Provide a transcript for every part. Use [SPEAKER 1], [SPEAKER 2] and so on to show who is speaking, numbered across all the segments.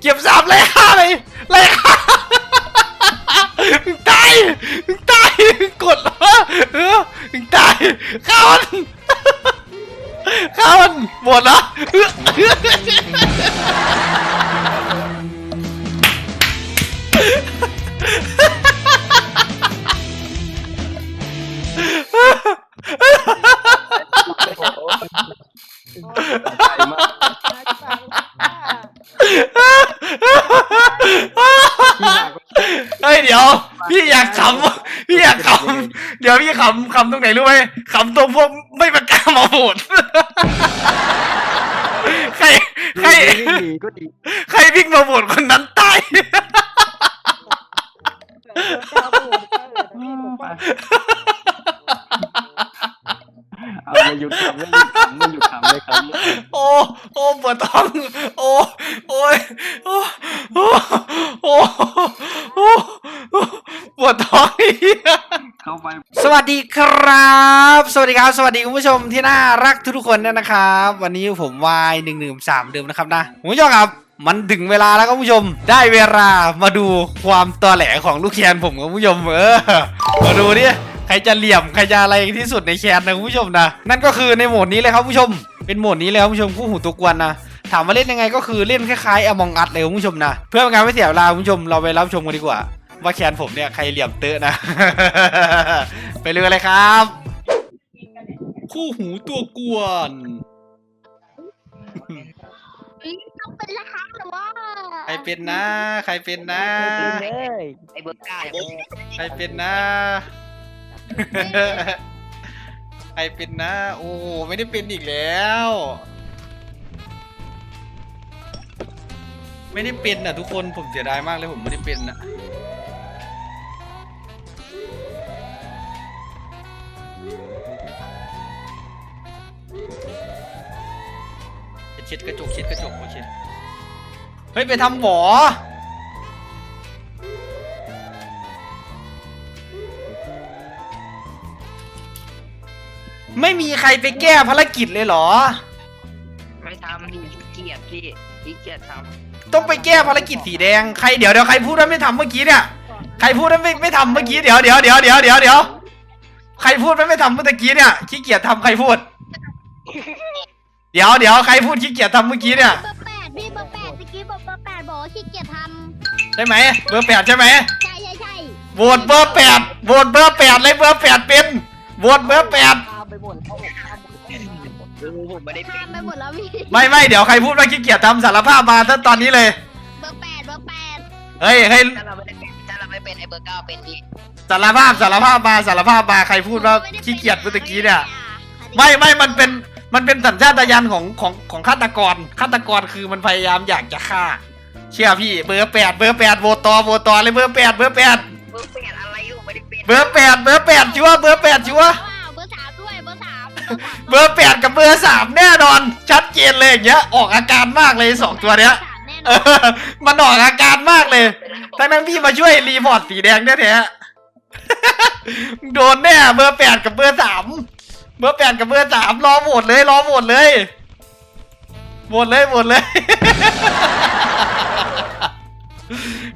[SPEAKER 1] เก็บสามไล่ฆ่าเลยไล่ฆ่า ขำขำตรงไหนรู้ไหมขำตรงพวกไม่ประกล้ามาโหวตใครใคร
[SPEAKER 2] ดีก็ดี
[SPEAKER 1] ใครวิ่งมาโหวตคนนั้นตาย
[SPEAKER 2] เอามา หยุดขำไม่หยุดขำไม่หยุดขำเลยครับ
[SPEAKER 1] โอ้โอ้ปวดท้องโอ้โอ้ยโอ้โอ้โอ้โอ้ปวดท้องอีก
[SPEAKER 2] เข้าไป
[SPEAKER 1] สวัสดีครับ สวัสดีครับ สวัสดีคุณผู้ชมที่น่ารักทุกๆคนด้วยนะครับ วันนี้ผมวายหนึ่งหนึ่งสามเดิมนะครับนะคุณผู้ชมครับมันถึงเวลาแล้วครับคุณผู้ชม ได้เวลามาดูความตอแหลของลูกแคนผมครับคุณผู้ชมเออมาดูดิ ใครจะเหลี่ยมใครจะอะไรที่สุดในแคนนะคุณผู้ชมนะนั่นก็คือในโหมดนี้เลยครับคุณผู้ชม เป็นโหมดนี้เลยครับคุณผู้ชมคู่หูตัวกวนนะถามว่าเล่นยังไงก็คือเล่นคล้ายๆ Among Us เลยคุณผู้ชมนะเพื่อเป็นการไม่เสียเวลาคุณผู้ชมเราไปรับชมกันดีกว่า ว่าแคนผมเนี่ยใครเหลี่ยมเตอะนะ ไปเรือเลยครับ คู่หูตัวกวน
[SPEAKER 3] ต้องเป็นราคาหรือว่า
[SPEAKER 1] ใครเป็นนะ ใครเป็นนะ
[SPEAKER 2] เลย ไอ้เบิร์ดก้า
[SPEAKER 1] ใครเป็นนะ ใครเป็นนะ โอ้ไม่ได้เป็นอีกแล้ว ไม่ได้เป็นอะทุกคนผมเสียดายมากเลยผมไม่ได้เป็นอะเช็ดกระจกเช็ดกระจกโอเช็ดเฮ้ยไปทำหมอ ไม่มีใครไปแก้ภารกิจเลยเหรอ
[SPEAKER 4] ไม่ทำพี่ขี้เกียจพี่ขี้เกียจท
[SPEAKER 1] ต้องไปแก้ภารกิจสีแดงใครเดี๋ยวเดี๋ยวใครพูดว่าไม่ทำเมื่อกี้เนี่ยใครพูดว่าไม่ไม่ทำเมื่อกี้เดี๋ยวเดี๋ยวเดี๋ยวเดี๋ยวเดี๋ยวเดี๋ยวใครพูดว่าไม่ทำเมื่อกี้เนี่ยขี้เกียจทำใครพูด เดี๋ยวเดี๋ยวใครพูดขี้เกียจทำเมื่อกี้เนี่ย
[SPEAKER 3] เบอร์แปดพี่เบอร์แปดตะกี้บอกเบอร์แปดบอกว่าขี้เกียจท
[SPEAKER 1] ใช่ไหมเบอร์แปดใช่ไหมำ
[SPEAKER 3] ใช่ใช่ใช่
[SPEAKER 1] โหวตเบอร์แปดโหวตเบอร์แปดเลยเบอร์แปดเป็นโหวตเบอร์แปดำ
[SPEAKER 4] เออผมไม่ได้เป็
[SPEAKER 3] ข้านมไปหมดแล้วพี่
[SPEAKER 1] ไม่ไม่เดี๋ยวใครพูดว่าขี้เกียจทำสารภาพมาถ้าตอนนี้เลย
[SPEAKER 3] เบอร์แปดเบอร์แปด
[SPEAKER 1] เฮ้ยให้
[SPEAKER 4] ถ้าเราไม่ได้เป็นถ้าเราไม่เป็นไอ้เบอร์เก้าเป็นพี่
[SPEAKER 1] สารภาพสารภาพมาสารภาพมาใครพูดว่าขี้เกียจเมื่อกี้เนี่ย ไม่ไม่มันเป็นมันเป็นสัญชาตญาณของของของฆาตกรฆาตกรคือมันพยายามอยากจะฆ่า เชื่อพี่เบอร์แปดเบอร์แปดโหวตต่อโหวตต่อเลยเบอร์แปดเบอร์แปด
[SPEAKER 4] เบอร์เป็นอะไรอยู่ไม่ได้เป็น
[SPEAKER 1] เบอร์แปดเบอร์แปดชัวร์เบอร์แปดชัวร์
[SPEAKER 3] เบอร์
[SPEAKER 1] แปดกับเบอร์สามแน่นอน ชัดเจนเลยอย่างเงี้ยออกอาการมากเลยสองตัวเนี้ยเอ
[SPEAKER 3] อ
[SPEAKER 1] มันออกอาการมากเลยทั้งนั้นพี่มาช่วยรีพอร์ตสีแดงแท้ๆโดนแน่เบอร์แปดกับเบอร์สามเบอร์แปดกับเบอร์สามรอโหวตเลยรอโหวตเลยโหวตเลยโหวตเลย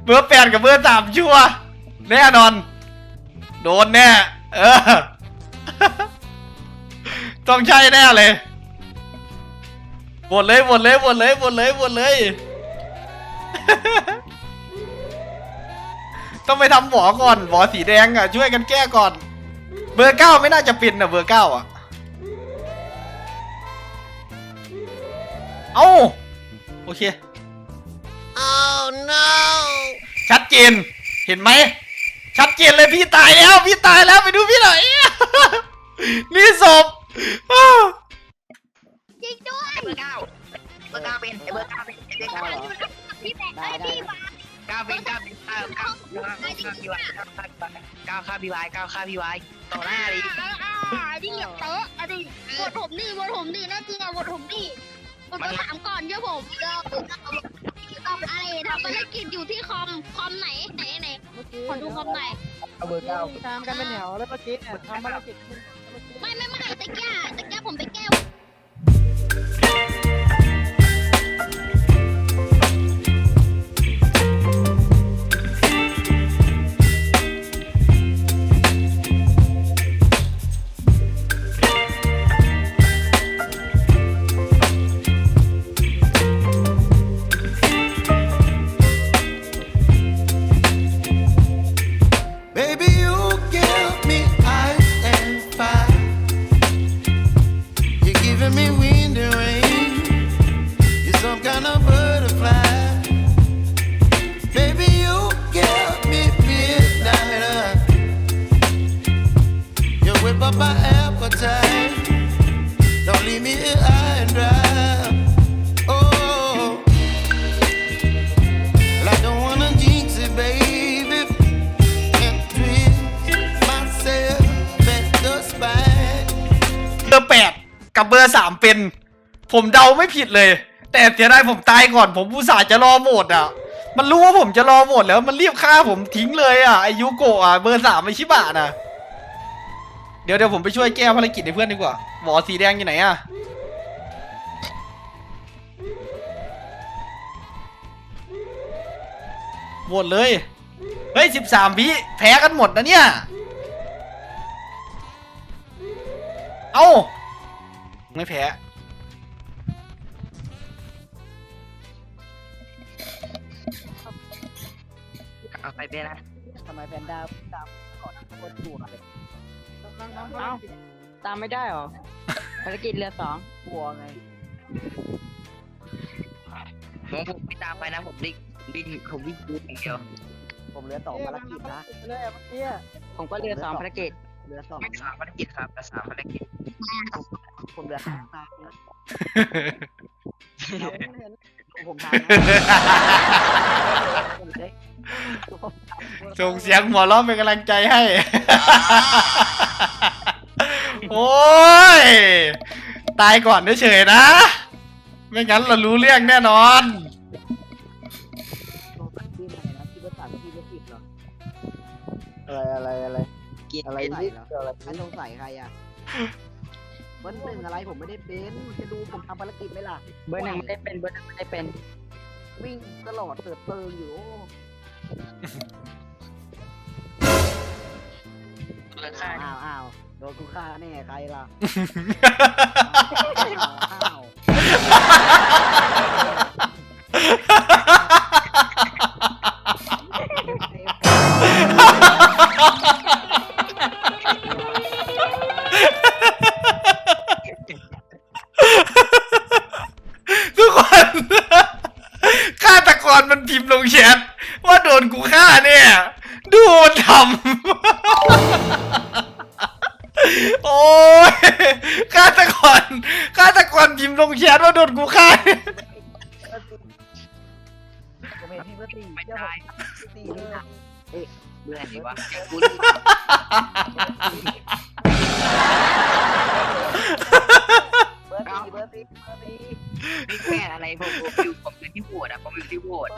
[SPEAKER 1] เบอร์แปดกับเบอร์สามชัวแน่นอน โดนแน่ เออ ต้องใช่แน่เลยโหวตเลยโหวตเลยโหวตเลยโหวตเลยโหวตเลย ต้องไปทำหมอก่อนหมอสีแดงอะ ช่วยกันแก้ก่อน เบอร์เก้าไม่น่าจะเป็นอะเบอร์เก้าอะ เอ้า โอเค oh no ชัดเจน เห็นไหม ชัดเจนเลยพี่ตายแล้ว พี่ตายแล้วไปดูพี่หน่อย นี่ศพ
[SPEAKER 3] จริงด้วย
[SPEAKER 4] เบอร์เก้าเบอร์เก้าเป็นเบอร์เก้าเป็นเบอร์เก้าเป็น
[SPEAKER 3] พี่แปดไอ้พี่มา
[SPEAKER 4] เก้าเป็นเก้าเป็นเก้าเก้าเก้าฆ่าพี่วายเก้าฆ่าพี่วายเก้าฆ่าพี่วายต่อหน้าเลย
[SPEAKER 3] อ่าอ่าดิเหยียบเตอะอะดิบทผมดิบทผมดิน่าจริงอะบทผมดิบทเบอร์สามก่อนเดี๋ยวผมเดี๋ยวต้องอะไรทำภารกิจอยู่ที่คอมคอมไหนไหนไหนขอดูคอมหน่อย
[SPEAKER 2] เอาเบอร์เก้า
[SPEAKER 5] ตามกันเป็นแถวแล้วเมื่อกี้เนี่ยทำภารกิจ
[SPEAKER 3] ไม่ไม่ไม่ ตะกี้ตะกี้ผมไป
[SPEAKER 1] บเบอร์สามเป็น ผมเดาไม่ผิดเลย แต่เสียดายผมตายก่อน ผมอุตส่าจะรอโหวตอะ มันรู้ว่าผมจะรอโหวตแล้ว มันรีบฆ่าผมทิ้งเลยอะไอายุโกะอะเบอร์สามไอชิบะน่ะเดี๋ยวเดี๋ยวผมไปช่วยแก้ภารกิจให้เพื่อนดีกว่าหมอสีแดงอยู่ไหนอะโหวตเลย เฮ้ยสิบสามวิแพ้กันหมดนะเนี่ย เอ้า ไม่แพ้
[SPEAKER 4] เอาไปเป็นนะ
[SPEAKER 5] ทำไมแพนด้าตามก่อนโคตรถูกเลย
[SPEAKER 2] เอ้าตามไม่ได้เหรอภารกิจเรือสอง
[SPEAKER 5] กลัวไง
[SPEAKER 4] ผมผมไม่ตามไปนะผมวิ่งวิ่งผมวิ่งดูอย่างเดียว
[SPEAKER 5] ผมเหลือสองภารกิจนะเลยเมื่อกี้
[SPEAKER 2] ผมก็เรือสองภารกิจ
[SPEAKER 5] เหลือสอง
[SPEAKER 4] ไม่สามภารกิจครับแต่สามภารกิจ
[SPEAKER 5] ผมเหลือสองตาผมทำผมเช็ค
[SPEAKER 1] ส่งเสียงหัวเราะเป็นกำลังใจให้ โอ้ย ตายก่อนเฉยๆนะ ไม่งั้นเรารู้เรื่องแน่นอน
[SPEAKER 5] ที่ไหนนะที่ภาษาที่ไม่ผิดเหรออะไรอะไรอะไร
[SPEAKER 4] เกียร์
[SPEAKER 5] อะไร
[SPEAKER 4] เป็น
[SPEAKER 5] นี่อะไรใครสงสัยใครอะ เบอร์หนึ่งอะไรผมไม่ได้เป็นจะดูผมทำภารกิจไหมล่ะ
[SPEAKER 2] เบอร์หนึ่งไม่ได้เป็นเบอร์หนึ่งไม่ได้เป็น
[SPEAKER 5] วิ่งตลอดเติดเติงอยู่
[SPEAKER 4] เปิดค่าย
[SPEAKER 5] อ้าวอ้าวโดนกูฆ่าแน่ใครล่ะอ้าว
[SPEAKER 1] ทุก รพิมพ์ลงแชทว่าโดนกูฆ่า
[SPEAKER 5] ผมเห็นพี่เบอร์ตี
[SPEAKER 4] ไม่ได้
[SPEAKER 5] ตีนี่นะ
[SPEAKER 4] เบื่อดีวะกู
[SPEAKER 5] เบอร์ตีเบอร์ตีเบอร์ตี
[SPEAKER 4] นี่แค่อะไรผมผมอยู่ผมอยู่ที่โหวตอะผมอยู่ที่โหวต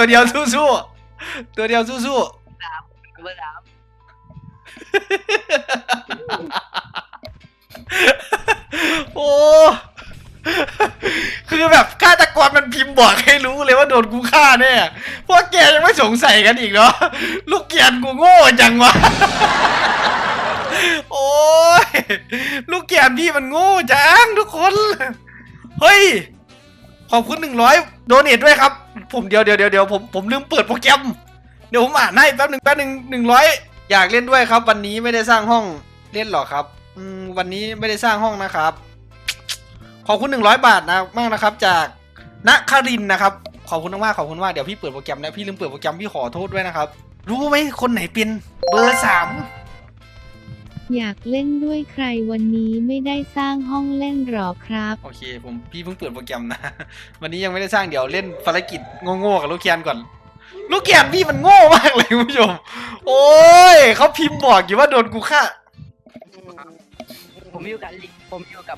[SPEAKER 1] ตัวเดียวสู้ๆตัวเดียวสู้
[SPEAKER 4] เบอร์สาม
[SPEAKER 1] ๆโอ้คือแบบฆาตกรมันพิมพ์บอกให้รู้เลยว่าโดนกูฆ่าแน่พวกแกยังไม่สงสัยกันอีกเหรอลูกเกียนกูโง่จังวะโอ้ยลูกเกียนพี่มันโง่จังทุกคน เฮ้ย ขอบคุณหนึ่งร้อยโดเนทด้วยครับ ผมเดี๋ยวเดี๋ยวเดี๋ยวเดี๋ยวผมผมลืมเปิดโปรแกรม เดี๋ยวผมอ่านให้แป๊บหนึ่งแป๊บหนึ่งหนึ่งร้อยอยากเล่นด้วยครับ วันนี้ไม่ได้สร้างห้องเล่นหรอครับอืมวันนี้ไม่ได้สร้างห้องนะครับ ขอบคุณหนึ่งร้อยบาทนะมากนะครับ จากณคารินนะครับขอบคุณมากขอบคุณมากเดี๋ยวพี่เปิดโปรแกรมนะพี่ลืมเปิดโปรแกรมพี่ขอโทษด้วยนะครับ รู้ไหมคนไหนเป็นเบอร์สาม
[SPEAKER 6] อยากเล่นด้วยใครวันนี้ไม่ได้สร้างห้องเล่นหรอครับ
[SPEAKER 1] โอเค ผมพี่เพิ่งเปิดโปรแกรมนะ วันนี้ยังไม่ได้สร้างเดี๋ยวเล่นภารกิจโง่ๆกับลูกเกียนก่อน ลูกเกียนพี่มันโง่มากเลยคุณผู้ชม โอ้ยเขาพิมพ์บอกอยู่ว่าโดนกูฆ่า
[SPEAKER 2] ผมอยู่กับลิผมอยู่กับ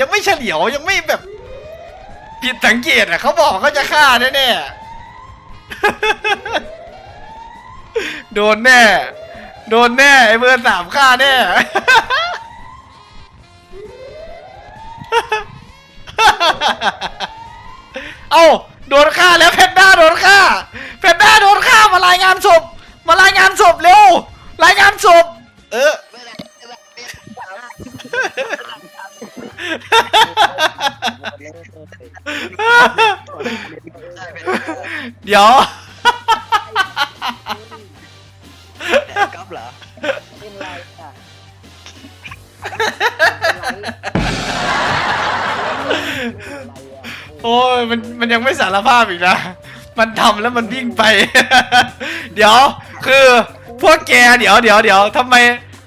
[SPEAKER 1] ยังไม่เฉลียวยังไม่แบบ ผิดสังเกตอะเขาบอกเขาจะฆ่าแน่ๆโดนแน่ โดนแน่ไอ้เบอร์สามฆ่าแน่เอ้าโดนฆ่าแล้วแพนด้าโดนฆ่าแพนด้าโดนฆ่ามารายงานศพมารายงานศพเร็ว เดี๋ยว
[SPEAKER 4] ก๊อฟเหรอ
[SPEAKER 5] เป็นไรอะ
[SPEAKER 1] โอ้ยมันมันยังไม่สารภาพอีกนะ มันทำแล้วมันวิ่งไป เดี๋ยว คือพวกแกเดี๋ยวเดี๋ยวเดี๋ยวทำไม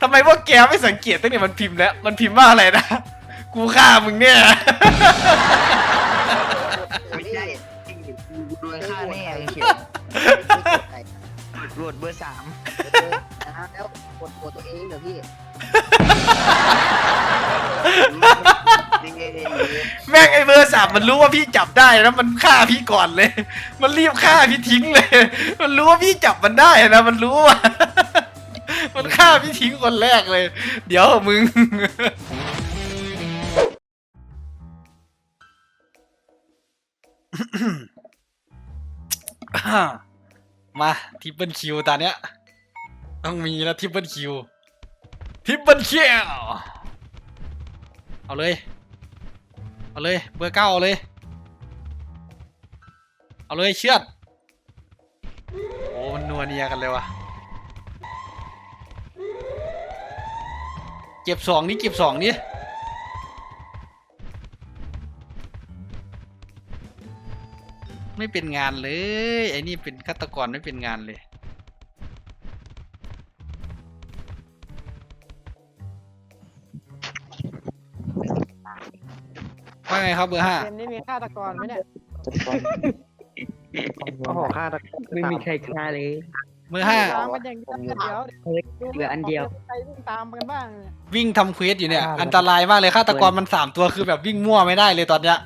[SPEAKER 1] ทำไมพวกแกไม่สังเกตตั้งแต่มันพิมพ์แล้ว มันพิมพ์ว่าอะไรนะ กูฆ่ามึงเนี่ย
[SPEAKER 4] ไม่ใช่กูโดนฆ่าแน่มึงเขียนโหวตเบอร์สาม
[SPEAKER 5] นะแล้วกดกดตัวเองเหรอพี่
[SPEAKER 1] แม่งไอ้เบอร์สามมันรู้ว่าพี่จับได้แล้วมันฆ่าพี่ก่อนเลย มันรีบฆ่าพี่ทิ้งเลย มันรู้ว่าพี่จับมันได้นะมันรู้ว่ามันฆ่าพี่ทิ้งคนแรกเลย เดี๋ยวมึงม มาทิปเปิลคิวตอนเนี้ย ต้องมีแล้วทิปเปิลคิวทิปเปิลคิวเอาเลย เอาเลย เบอร์เก้าเอาเลย เอาเลยเชือดโอ้มันนัวเนียกันเลยวะเก็บสองนี่เก็บสองนี่ ไม่เป็นงานเลย ไอ้นี่เป็นฆาตกรไม่เป็นงานเลย ว่าไงครับเบอร์ห้า
[SPEAKER 5] เกมนี้มีฆาตกรไหมเนี่ย
[SPEAKER 4] โอ้โหฆ่าไม่มีใครฆ่าเลย
[SPEAKER 1] เบอร์ห้า
[SPEAKER 5] ตามกันอย่างเดียวเดี๋ยว
[SPEAKER 4] เหลืออันเดียว
[SPEAKER 5] ใครวิ่งตามกันบ้างเนี่ย
[SPEAKER 1] วิ่งทำเควสอยู่เนี่ย
[SPEAKER 4] อ่า
[SPEAKER 1] อันตรายมากเลยฆาตกรมันสามตัวคือแบบวิ่งมั่วไม่ได้เลยตอนเนี้ย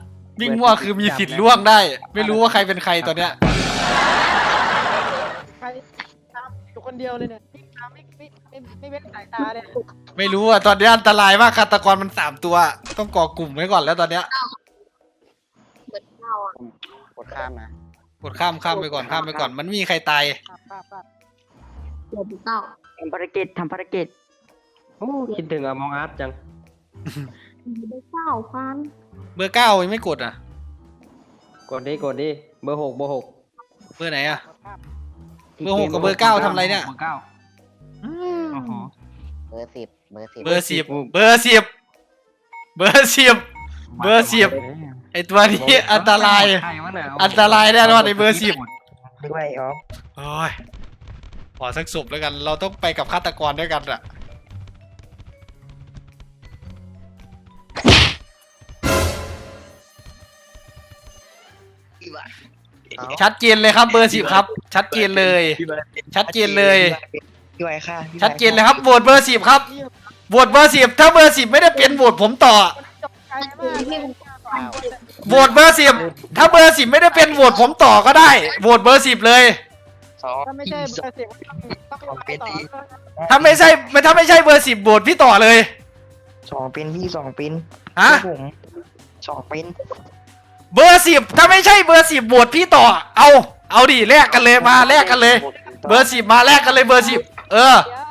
[SPEAKER 1] วิ่งมั่วคือมีสิทธิ์ล่วงได้ ไม่รู้ว่าใครเป็นใครตอนเนี้ย
[SPEAKER 5] ใครตามอยู่คนเดียวเลยเนี่ยวิ่งตามไม่ไม่ไม่ไม่เว้นสายตาเลย
[SPEAKER 1] ไม่รู้อะตอนเนี้ยอันตรายมากฆาตกรมันสามตัว ต้องก่อกลุ่มไว้ก่อนแล้วตอนเนี้ย
[SPEAKER 3] เหมือนเราอะ
[SPEAKER 5] กดข้ามนะ
[SPEAKER 1] กดข้ามข้ามไปก่อนข้ามไปก่อน มันมีใครตาย
[SPEAKER 5] ป้าป้าป้า
[SPEAKER 3] เหมือนเต่า
[SPEAKER 2] ทำภารกิจทำภารกิจ
[SPEAKER 4] คิดถึงอมองอาร์ตจัง
[SPEAKER 3] เหมือนเต่าฟัน
[SPEAKER 1] เบอร์เก้ายังไม่กดอะ
[SPEAKER 4] กดดิกดดิเบอร์หกเบอร์หก
[SPEAKER 1] เบอร์ไหนอะ
[SPEAKER 5] กดข้าม
[SPEAKER 1] เบอร์หกกับเบอร์เก้าทำอะไรเนี่ย
[SPEAKER 4] เบอร์เก้าโอ้โห
[SPEAKER 5] เบอร์สิบเบอร์สิบ
[SPEAKER 1] เบอร์สิบเบอร์สิบเบอร์สิบเบอร์สิบไอตัวนี้อันตราย
[SPEAKER 4] ใครวะเนี่ย
[SPEAKER 1] อันตรายแน่นอนไอเบอร์สิบ
[SPEAKER 4] ด้วยอ๋อ
[SPEAKER 1] โอ้ยขอสักศพแล้วกัน เราต้องไปกับฆาตกรด้วยกันอะ ชัดเจนเลยครับเบอร์สิบครับ ชัดเจนเลยชัดเจนเลย
[SPEAKER 4] พี่ไว้ค่ะ
[SPEAKER 1] ชัดเจนเลยครับโหวตเบอร์สิบครับโหวตเบอร์สิบถ้าเบอร์สิบไม่ได้เป็นโหวตผมต่อ
[SPEAKER 5] จบใจมากเลย
[SPEAKER 1] โหวตเบอร์สิบถ้าเบอร์สิบไม่ได้เป็นโหวตผมต่อก็ได้โหวตเบอร์สิบเลย
[SPEAKER 4] สอง
[SPEAKER 5] ถ้าไม่ใช่เบอร์สิบต้องต้องไปต่อ
[SPEAKER 1] ถ้าไม่ใช่ไม่ถ้าไม่ใช่เบอร์สิบโหวตพี่ต่อเลย
[SPEAKER 4] สองเป็นพี่สองเป็น
[SPEAKER 1] ฮะ
[SPEAKER 4] ผมสองเป็น
[SPEAKER 1] เบอร์สิบถ้าไม่ใช่เบอร์สิบโหวตพี่ต่อ เอาเอาดิแลกกันเลยมาแลกกันเลย เบอร์สิบมาแลกกันเลยเบอร์สิบเออ
[SPEAKER 5] เดี๋ยว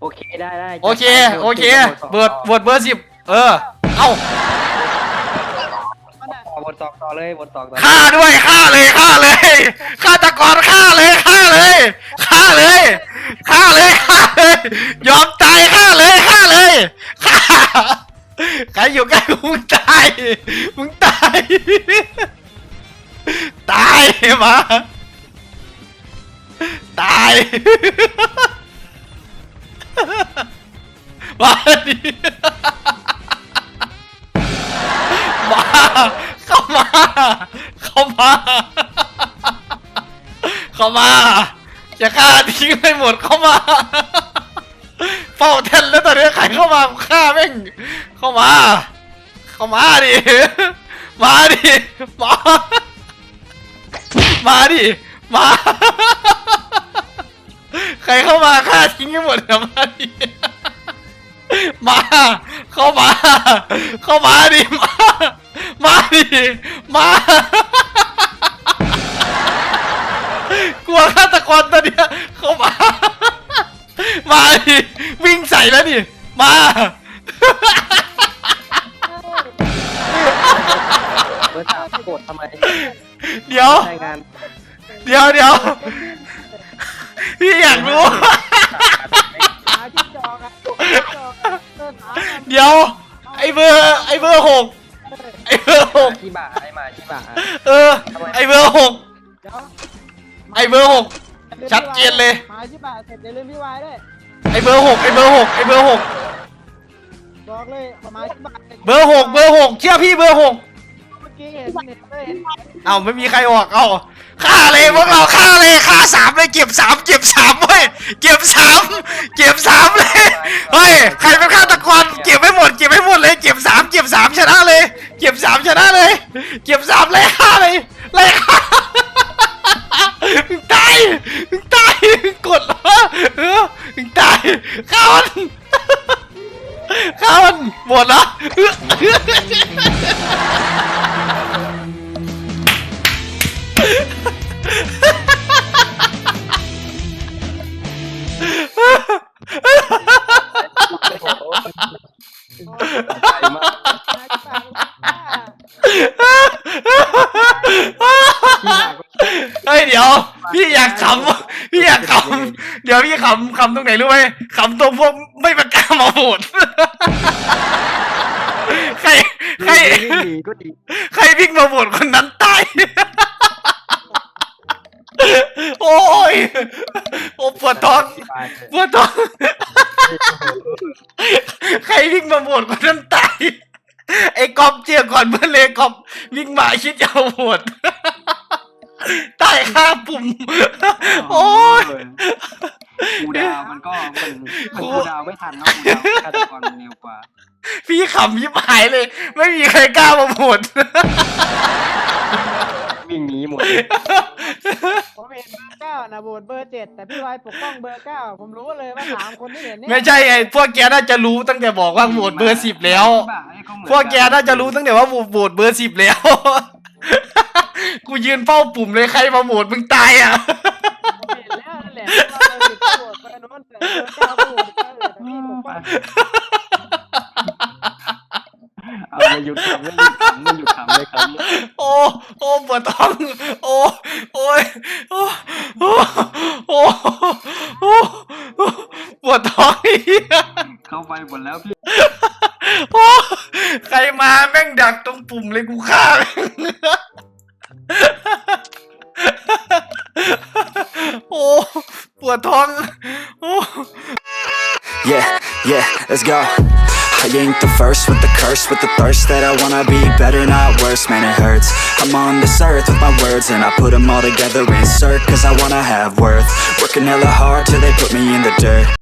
[SPEAKER 4] โอเคได้ได้
[SPEAKER 1] โอเคโอเคเบิร์ดโหวตเบอร์สิบเออ เอา
[SPEAKER 5] มันอะ
[SPEAKER 4] ต่อบทต่อต่อเลยบทต่อต่อ
[SPEAKER 1] ฆ่าด้วยฆ่าเลยฆ่าเลยฆาตกรฆ่าเลยฆ่าเลยฆ่าเลยฆ่าเลยฆ่าเลยยอมตายฆ่าเลยฆ่าเลยฆ่า ใครอยู่ใกล้มึงตาย มึงตาย ตายมา ตายมาดิมาเข้ามา เข้ามา เข้ามา จะฆ่าทิ้งให้หมดเข้ามา เฝ้าแทนแล้วตอนนี้ใครเข้ามาฆ่าแม่งเข้ามา เข้ามาดิมาดิมามาดิมาใครเข้ามาฆ่าทิ้งให้หมดเนะมาดิมา เข้ามา เข้ามาดิมา มาดิมากลัวฆาตกรตัวเนี้ยเข้ามา มาดิวิ่งใส่แล้วดิมา
[SPEAKER 5] เบอร์สามกดทำไม
[SPEAKER 1] เดี๋ยว
[SPEAKER 5] รายงาน
[SPEAKER 1] เดี๋ยวเดี๋ยวพี่อยากรู้
[SPEAKER 5] หาที่จอครับจอเบอร์สาม
[SPEAKER 1] เดี๋ยว ไอเบอร์ไอเบอร์หกไอเบอร์หก
[SPEAKER 5] ที่บ่าไอมาที่บ่า
[SPEAKER 1] เออ ไอเบอร์หก
[SPEAKER 5] เดี๋ยว
[SPEAKER 1] ไอเบอร์หก ชัดเจนเลย
[SPEAKER 5] มาที่บ่าเสร็จอย่าลืมพี่วายด้วย
[SPEAKER 1] ไอเบอร์หกไอเบอร์หกไอเบอร์หก
[SPEAKER 5] บอกเลยมาที่บ่า
[SPEAKER 1] เบอร์หกเบอร์หกเชื่อพี่เบอร์หก
[SPEAKER 5] เมื่อกี้เห็นเห็นเลยเห็น
[SPEAKER 1] เอาไม่มีใครออกเอาฆ่าเลยพวกเราฆ่าเลยฆ่าสามเลยเก็บสามเก็บสามเว้ยเก็บสามเก็บสามเลยเฮ้ยใครเป็นฆาตกรเก็บไม่หมดเก็บไม่หมดเลยเก็บสามเก็บสามชนะเลย เก็บสามชนะเลย เก็บสามเลยฆ่าเลยเลยฆ่า มึงตายมึงตายมึงกดเหรอเออมึงตายฆ่ามันฆ่ามันหมดแล้วเฮ้ยเดี๋ยว พี่อยากขำพี่อยากขำเดี๋ยวพี่ ขำขำตรงไหนรู้ไหมขำตรงพวกไม่ประกล้ามาโหวตใครใคร
[SPEAKER 5] ดีก็ดี
[SPEAKER 1] ใครวิ่งมาโหวตคนนั้นตาย โอ้ยโอ้ปวดท้องปวดท้อง ใครวิ่งมาโหวตคนนั้นตาย ไอ้กอบเจียก่อนเพื่อนเลยกอบวิ่งมาคิดจะเอาโหวตตายข้าปุ่ม โอ้ย
[SPEAKER 5] กู ดาวมันก็มันมันกูดาวไม่ทันเนาะกูดาวฆาตกรมันเร็วกว่า
[SPEAKER 1] พี่ขำยิบหายเลย ไม่มีใครกล้ามาโหวต
[SPEAKER 5] วิ่งหนีหมด
[SPEAKER 7] ผมเห็นเบอร์เก้านะโหวตเบอร์เจ็ดแต่พี่วายปกป้องเบอร์เก้าผมรู้เลยว่าสามคนที่เห็นเนี่ย
[SPEAKER 1] ไม่ใช่ไงพวกแกน่าจะรู้ตั้งแต่บอกว่าโหวตเบอร์สิบแล้ว พวกแกน่าจะรู้ตั้งแต่ว่าโหวตเบอร์สิบแล้ว กูยืนเฝ้าปุ่มเลยใครมาโหวตมึงตายอะ
[SPEAKER 7] ผม เอาไปกป้อง
[SPEAKER 5] เอาหยุดขำไม่หยุดขำไม่หยุดขำเลยครับ
[SPEAKER 1] โอ้โอ้ปวดท้องโอ้โอ้ยโอ้โอ้โอ้โอ้ปวดท้องเหี้ย
[SPEAKER 5] เข้าไปหมดแล้วพี่
[SPEAKER 8] let's go. I ain't the first with the curse, with the thirst that I wanna be better, not worse, man, it hurts. I'm on this earth with my words, and I put them all together, insert, cause I wanna have worth. Working hella hard till they put me in the dirt.